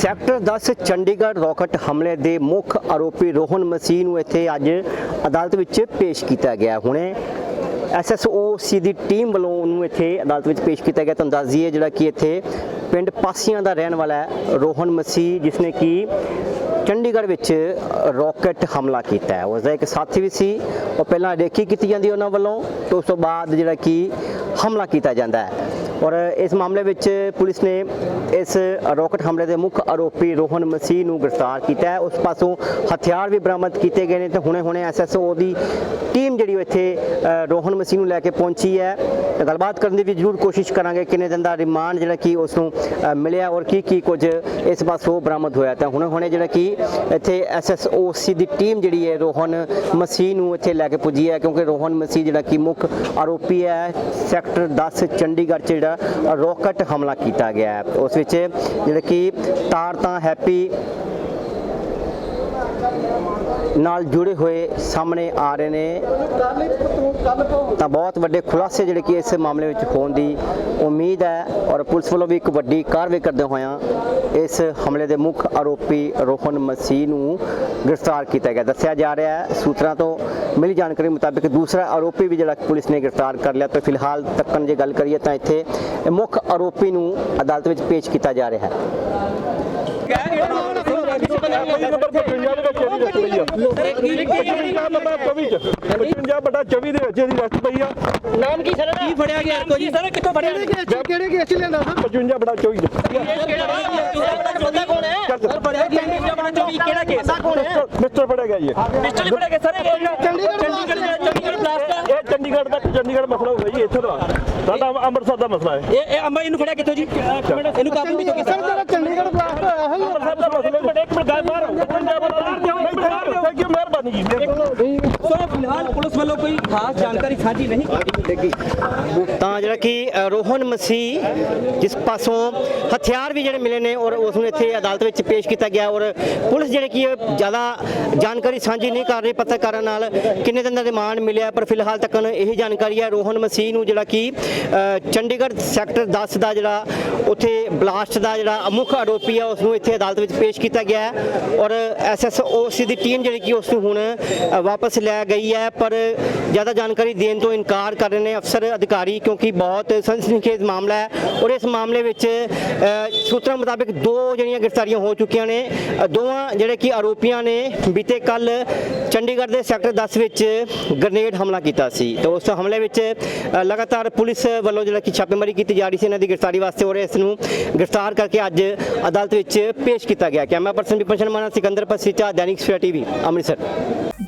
Sector 10 Chandigarh rocket ਹਮਲੇ ਦੇ ਮੁੱਖ ਆਰੋਪੀ ਰੋਹਨ ਮਸੀਹ ਨੂੰ ਇੱਥੇ ਅੱਜ ਅਦਾਲਤ ਵਿੱਚ ਪੇਸ਼ ਕੀਤਾ ਗਿਆ। ਹੁਣੇ ਐਸਐਸਓ ਸੀ ਦੀ ਟੀਮ ਵੱਲੋਂ ਉਹਨੂੰ ਇੱਥੇ ਅਦਾਲਤ ਵਿੱਚ ਪੇਸ਼ ਕੀਤਾ ਗਿਆ। ਤੁਹਾਨੂੰ ਦੱਸ ਦਈਏ ਜਿਹੜਾ ਕਿ ਇੱਥੇ ਪਿੰਡ ਪਾਸੀਆਂ ਦਾ ਰਹਿਣ ਵਾਲਾ ਹੈ ਰੋਹਨ ਮਸੀਹ ਜਿਸ ਨੇ ਕਿ ਚੰਡੀਗੜ੍ਹ ਵਿੱਚ ਰਾਕਟ ਹਮਲਾ ਕੀਤਾ ਹੈ। ਉਸ ਦਾ ਇੱਕ ਸਾਥੀ ਵੀ ਸੀ। ਉਹ ਪਹਿਲਾਂ ਰੇਕੀ ਕੀਤੀ ਜਾਂਦੀ ਉਹਨਾਂ ਵੱਲੋਂ। ਤੇ ਉਸ ਤੋਂ ਬਾਅਦ ਜਿਹੜਾ ਕਿ ਹਮਲਾ ਕੀਤਾ ਜਾਂਦਾ ਹੈ। ਔਰ ਇਸ ਮਾਮਲੇ ਵਿੱਚ ਪੁਲਿਸ ਨੇ ਇਸ ਰਾਕਟ ਹਮਲੇ ਦੇ ਮੁੱਖ ਆਰੋਪੀ ਰੋਹਨ ਮਸੀਹ ਨੂੰ ਗ੍ਰਿਫਤਾਰ ਕੀਤਾ ਹੈ। ਉਸ ਪਾਸੋਂ ਹਥਿਆਰ ਵੀ ਬਰਾਮਦ ਕੀਤੇ ਗਏ ਨੇ ਤੇ ਹੁਣੇ-ਹੁਣੇ ਐਸਐਸਓ ਦੀ ਟੀਮ ਜਿਹੜੀ ਉਹ ਇੱਥੇ ਰੋਹਨ ਮਸੀਹ ਨੂੰ ਲੈ ਕੇ ਪਹੁੰਚੀ ਹੈ। ਗੱਲਬਾਤ ਕਰਨ ਦੀ ਵੀ ਜ਼ਰੂਰ ਕੋਸ਼ਿਸ਼ ਕਰਾਂਗੇ ਕਿੰਨੇ ਦਿਨ ਦਾ ਰਿਮਾਂਡ ਜਿਹੜਾ ਕਿ ਉਸ ਨੂੰ ਮਿਲਿਆ ਔਰ ਕੀ ਕੀ ਕੁਝ ਇਸ ਪਾਸੋਂ ਬਰਾਮਦ ਹੋਇਆ। ਤਾਂ ਹੁਣੇ-ਹੁਣੇ ਜਿਹੜਾ ਕਿ ਇੱਥੇ ਐਸਐਸਓ ਸੀ ਦੀ ਟੀਮ ਜਿਹੜੀ ਹੈ ਰੋਹਨ ਮਸੀਹ ਨੂੰ ਇੱਥੇ ਲੈ ਕੇ ਪੁੱਜੀ ਹੈ ਕਿਉਂਕਿ ਰੋਹਨ ਮਸੀਹ ਜਿਹੜਾ ਕਿ ਮੁੱਖ ਆਰੋਪੀ ਹੈ। ਸੈਕਟਰ 10 ਚੰਡੀਗੜ੍ਹ 'ਚ ਜਿਹੜਾ ਰਾਕਟ ਹਮਲਾ ਕੀਤਾ ਗਿਆ ਹੈ। ਉਸ ਵਿੱਚ ਜਿਹੜਾ ਕਿ ਤਾਰ ਤਾਂ ਹੈਪੀ ਨਾਲ ਜੁੜੇ ਹੋਏ ਸਾਹਮਣੇ ਆ ਰਹੇ ਨੇ। ਤਾਂ ਬਹੁਤ ਵੱਡੇ ਖੁਲਾਸੇ ਜਿਹੜੇ ਕਿ ਇਸ ਮਾਮਲੇ ਵਿੱਚ ਹੋਣ ਦੀ ਉਮੀਦ ਹੈ ਔਰ ਪੁਲਿਸ ਵੱਲੋਂ ਵੀ ਇੱਕ ਵੱਡੀ ਕਾਰਵਾਈ ਕਰਦੇ ਹੋਇਆ ਇਸ ਹਮਲੇ ਦੇ ਮੁੱਖ ਆਰੋਪੀ ਰੋਹਨ ਮਸੀਹ ਨੂੰ ਗ੍ਰਿਫਤਾਰ ਕੀਤਾ ਗਿਆ। ਦੱਸਿਆ ਜਾ ਰਿਹਾ ਹੈ, ਸੂਤਰਾਂ ਤੋਂ ਮਿਲੀ ਜਾਣਕਾਰੀ ਮੁਤਾਬਕ ਦੂਸਰਾ ਆਰੋਪੀ ਵੀ ਜਿਹੜਾ ਪੁਲਿਸ ਨੇ ਗ੍ਰਿਫਤਾਰ ਕਰ ਲਿਆ। ਤੇ ਫਿਲਹਾਲ ਤੱਕਨ ਜੇ ਗੱਲ ਕਰੀਏ ਤਾਂ ਇੱਥੇ ਮੁੱਖ ਆਰੋਪੀ ਨੂੰ ਅਦਾਲਤ ਵਿੱਚ ਪੇਸ਼ ਕੀਤਾ ਜਾ ਰਿਹਾ ਹੈ। ਨੰਬਰ 55 ਦੇ ਵਿੱਚ ਇਹਦੀ ਰੈਸਟ ਪਈ ਆ 55 ਨੰਬਰ 24 ਚ 55 ਬਟਾ 24 ਦੇ ਵਿੱਚ ਇਹਦੀ ਰੈਸਟ ਪਈ ਆ ਨਾਮ ਕੀ ਸਰ ਕੀ ਫੜਿਆ ਗਿਆ? ਕੋ ਜੀ ਸਰ? ਕਿੱਥੋਂ ਫੜਿਆ? ਗਿਆ ਕਿਹੜੇ ਕੇਸ ਚ ਲੈਂਦਾ ਸਰ? 55 ਬਟਾ 24 ਚ ਬੰਦਾ ਕੌਣ ਹੈ ਸਰ ਫੜਿਆ ਗਿਆ ਨਹੀਂ ਆਪਣਾ ਚੋਰੀ ਕਿਹੜਾ ਕੇਸ ਕੌਣ ਹੈ ਮਿਸਟਰ ਫੜਿਆ ਗਿਆ ਜੀ ਇਹ। ਪਿਸਟਲ ਫੜਿਆ ਗਿਆ ਸਰ ਚੰਡੀਗੜ੍ਹ ਚੰਡੀਗੜ੍ਹ ਚੰਡੀਗੜ੍ਹ ਬਲਾਸਟ ਹੈ ਇਹ ਚੰਡੀਗੜ੍ਹ ਦਾ ਚੰਡੀਗੜ੍ਹ ਮਸਲਾ ਹੋਇਆ ਜੀ ਇੱਥੇ ਦਾ। ਸਾਡਾ ਅੰਮ੍ਰਿਤਸਰ ਦਾ ਮਸਲਾ ਹੈ। ਇਹ ਇਹ ਅੰਬਾ ਇਹਨੂੰ ਫੜਿਆ ਕਿੱਥੋਂ ਜੀ? ਇਹਨੂੰ ਕਾਬੂ ਕਿੱਥੋਂ ਕੀਤਾ ਸਰ ਜਿਹੜਾ ਚੰਡੀਗੜ੍ਹ ਬਲਾਸਟ ਹੋਇਆ ਹੈ ਅੰਮ੍ਰਿਤਸਰ ਦਾ ਮਸਲਾ ਇੱਕ ਮਿੰਟ ਇੱਕ ਮਿੰਟ ਗੱਲ ਬਾਹਰ ਥੈਂਕ ਯੂ ਮਿਹਰਬਾਨੀ ਜੀ ਸੋ ਫਿਲਹਾਲ ਪੁਲਿਸ ਵੱਲੋਂ ਕੋਈ ਖਾਸ ਜਾਣਕਾਰੀ ਸਾਂਝੀ ਨਹੀਂ ਕੀਤੀ ਤਾਂ ਜਿਹੜਾ ਕਿ ਰੋਹਨ ਮਸੀਹ ਜਿਸ ਪਾਸੋਂ ਹਥਿਆਰ ਵੀ ਜਿਹੜੇ ਮਿਲੇ ਨੇ ਔਰ ਉਸ ਨੂੰ ਇੱਥੇ ਅਦਾਲਤ ਵਿੱਚ ਪੇਸ਼ ਕੀਤਾ ਗਿਆ ਔਰ ਪੁਲਿਸ ਜਿਹੜੇ ਕਿ ਜ਼ਿਆਦਾ ਜਾਣਕਾਰੀ ਸਾਂਝੀ ਨਹੀਂ ਕਰ ਰਹੀ ਪੱਤਰਕਾਰਾਂ ਨਾਲ, ਕਿੰਨੇ ਦਿਨ ਦਾ ਰਿਮਾਂਡ ਮਿਲਿਆ, ਪਰ ਫਿਲਹਾਲ ਤੱਕ ਇਹੀ ਜਾਣਕਾਰੀ ਹੈ। ਰੋਹਨ ਮਸੀਹ ਨੂੰ ਜਿਹੜਾ ਕਿ ਚੰਡੀਗੜ੍ਹ ਸੈਕਟਰ 10 ਦਾ ਜਿਹੜਾ ਉੱਥੇ ਬਲਾਸਟ ਦਾ ਜਿਹੜਾ ਮੁੱਖ ਆਰੋਪੀ ਹੈ ਉਸ ਨੂੰ ਇੱਥੇ ਅਦਾਲਤ ਵਿੱਚ ਪੇਸ਼ ਕੀਤਾ ਗਿਆ ਹੈ। ਔਰ ਐਸਐਸਓਸੀ ਦੀ ਟੀਮ ਜਿਹੜੀ ਕਿ ਉਸ ਨੂੰ ਹੁਣ ਵਾਪਸ ਲੈ ਲੈ ਗਈ ਹੈ, ਪਰ ਜ਼ਿਆਦਾ ਜਾਣਕਾਰੀ ਦੇਣ ਤੋਂ ਇਨਕਾਰ ਕਰ ਰਹੇ ਨੇ ਅਫਸਰ, ਅਧਿਕਾਰੀ, ਕਿਉਂਕਿ ਬਹੁਤ ਸੰਸਨੀਖੇਜ਼ ਮਾਮਲਾ ਹੈ ਔਰ ਇਸ ਮਾਮਲੇ ਵਿੱਚ ਸੂਤਰਾਂ ਮੁਤਾਬਕ ਦੋ ਜਿਹੜੀਆਂ ਗ੍ਰਿਫਤਾਰੀਆਂ ਹੋ ਚੁੱਕੀਆਂ ਨੇ। ਦੋਵਾਂ ਜਿਹੜੇ ਕਿ ਆਰੋਪੀਆਂ ਨੇ, ਬੀਤੇ ਕੱਲ ਚੰਡੀਗੜ੍ਹ ਦੇ ਸੈਕਟਰ 10 ਵਿੱਚ ਗ੍ਰਨੇਡ ਹਮਲਾ ਕੀਤਾ ਸੀ। ਤੇ ਉਸ ਹਮਲੇ ਵਿੱਚ ਲਗਾਤਾਰ ਪੁਲਿਸ ਵੱਲੋਂ ਜਿਹੜਾ ਕਿ ਛਾਪੇਮਾਰੀ ਕੀਤੀ ਜਾ ਰਹੀ ਸੀ, ਇਹਨਾਂ ਦੀ ਗ੍ਰਿਫਤਾਰੀ ਵਾਸਤੇ ਔਰ ਇਸ ਨੂੰ ਗ੍ਰਿਫਤਾਰ ਕਰਕੇ ਅੱਜ ਅਦਾਲਤ ਵਿੱਚ ਪੇਸ਼ ਕੀਤਾ ਗਿਆ। Camera person Vipan Sharma Sikandar Pasicha Dainik Savera TV, Amritsar.